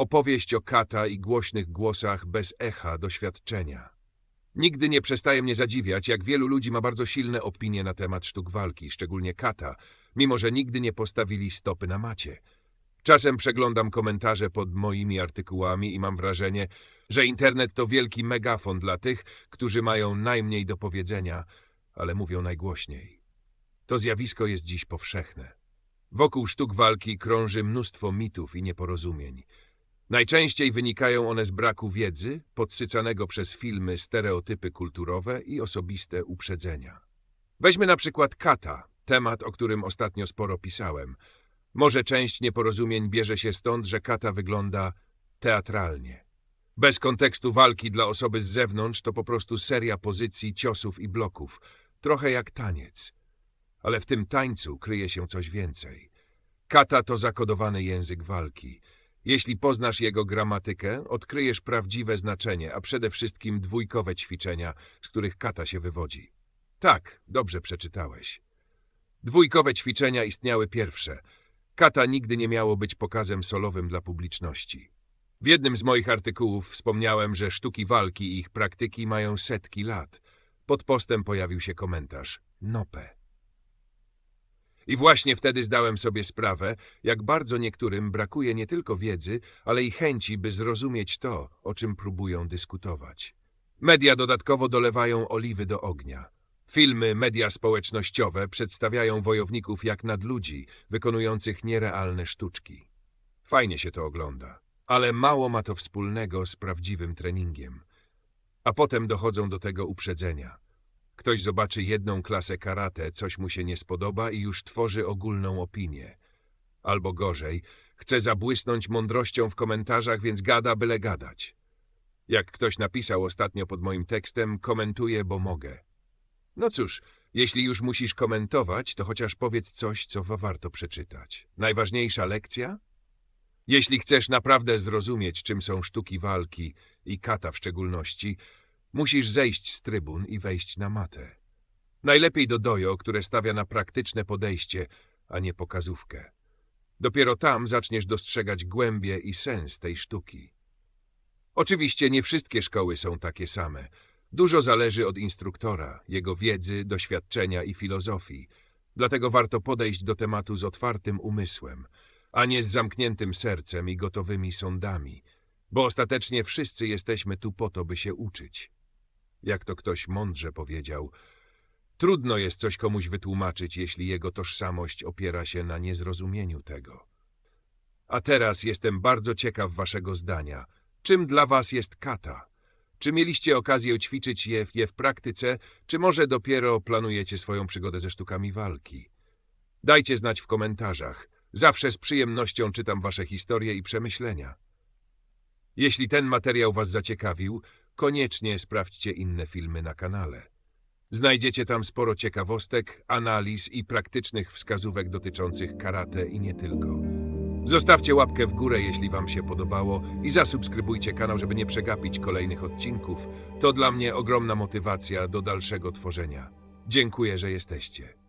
Opowieść o kata i głośnych głosach bez echa doświadczenia. Nigdy nie przestaje mnie zadziwiać, jak wielu ludzi ma bardzo silne opinie na temat sztuk walki, szczególnie kata, mimo że nigdy nie postawili stopy na macie. Czasem przeglądam komentarze pod moimi artykułami i mam wrażenie, że internet to wielki megafon dla tych, którzy mają najmniej do powiedzenia, ale mówią najgłośniej. To zjawisko jest dziś powszechne. Wokół sztuk walki krąży mnóstwo mitów i nieporozumień. Najczęściej wynikają one z braku wiedzy, podsycanego przez filmy, stereotypy kulturowe i osobiste uprzedzenia. Weźmy na przykład kata, temat, o którym ostatnio sporo pisałem. Może część nieporozumień bierze się stąd, że kata wygląda teatralnie. Bez kontekstu walki dla osoby z zewnątrz to po prostu seria pozycji, ciosów i bloków, trochę jak taniec. Ale w tym tańcu kryje się coś więcej. Kata to zakodowany język walki. Jeśli poznasz jego gramatykę, odkryjesz prawdziwe znaczenie, a przede wszystkim dwójkowe ćwiczenia, z których kata się wywodzi. Tak, dobrze przeczytałeś. Dwójkowe ćwiczenia istniały pierwsze. Kata nigdy nie miało być pokazem solowym dla publiczności. W jednym z moich artykułów wspomniałem, że sztuki walki i ich praktyki mają setki lat. Pod postem pojawił się komentarz Nope. I właśnie wtedy zdałem sobie sprawę, jak bardzo niektórym brakuje nie tylko wiedzy, ale i chęci, by zrozumieć to, o czym próbują dyskutować. Media dodatkowo dolewają oliwy do ognia. Filmy, media społecznościowe przedstawiają wojowników jak nadludzi, wykonujących nierealne sztuczki. Fajnie się to ogląda, ale mało ma to wspólnego z prawdziwym treningiem. A potem dochodzą do tego uprzedzenia. Ktoś zobaczy jedną klasę karate, coś mu się nie spodoba i już tworzy ogólną opinię. Albo gorzej, chce zabłysnąć mądrością w komentarzach, więc gada byle gadać. Jak ktoś napisał ostatnio pod moim tekstem, komentuję, bo mogę. No cóż, jeśli już musisz komentować, to chociaż powiedz coś, co wa- warto przeczytać. Najważniejsza lekcja? Jeśli chcesz naprawdę zrozumieć, czym są sztuki walki i kata w szczególności, musisz zejść z trybun i wejść na matę. Najlepiej do dojo, które stawia na praktyczne podejście, a nie pokazówkę. Dopiero tam zaczniesz dostrzegać głębię i sens tej sztuki. Oczywiście nie wszystkie szkoły są takie same. Dużo zależy od instruktora, jego wiedzy, doświadczenia i filozofii. Dlatego warto podejść do tematu z otwartym umysłem, a nie z zamkniętym sercem i gotowymi sądami, bo ostatecznie wszyscy jesteśmy tu po to, by się uczyć. Jak to ktoś mądrze powiedział, trudno jest coś komuś wytłumaczyć, jeśli jego tożsamość opiera się na niezrozumieniu tego. A teraz jestem bardzo ciekaw waszego zdania. Czym dla was jest kata? Czy mieliście okazję ćwiczyć je, je w praktyce, czy może dopiero planujecie swoją przygodę ze sztukami walki? Dajcie znać w komentarzach. Zawsze z przyjemnością czytam wasze historie i przemyślenia. Jeśli ten materiał was zaciekawił, koniecznie sprawdźcie inne filmy na kanale. Znajdziecie tam sporo ciekawostek, analiz i praktycznych wskazówek dotyczących karate i nie tylko. Zostawcie łapkę w górę, jeśli Wam się podobało i zasubskrybujcie kanał, żeby nie przegapić kolejnych odcinków. To dla mnie ogromna motywacja do dalszego tworzenia. Dziękuję, że jesteście.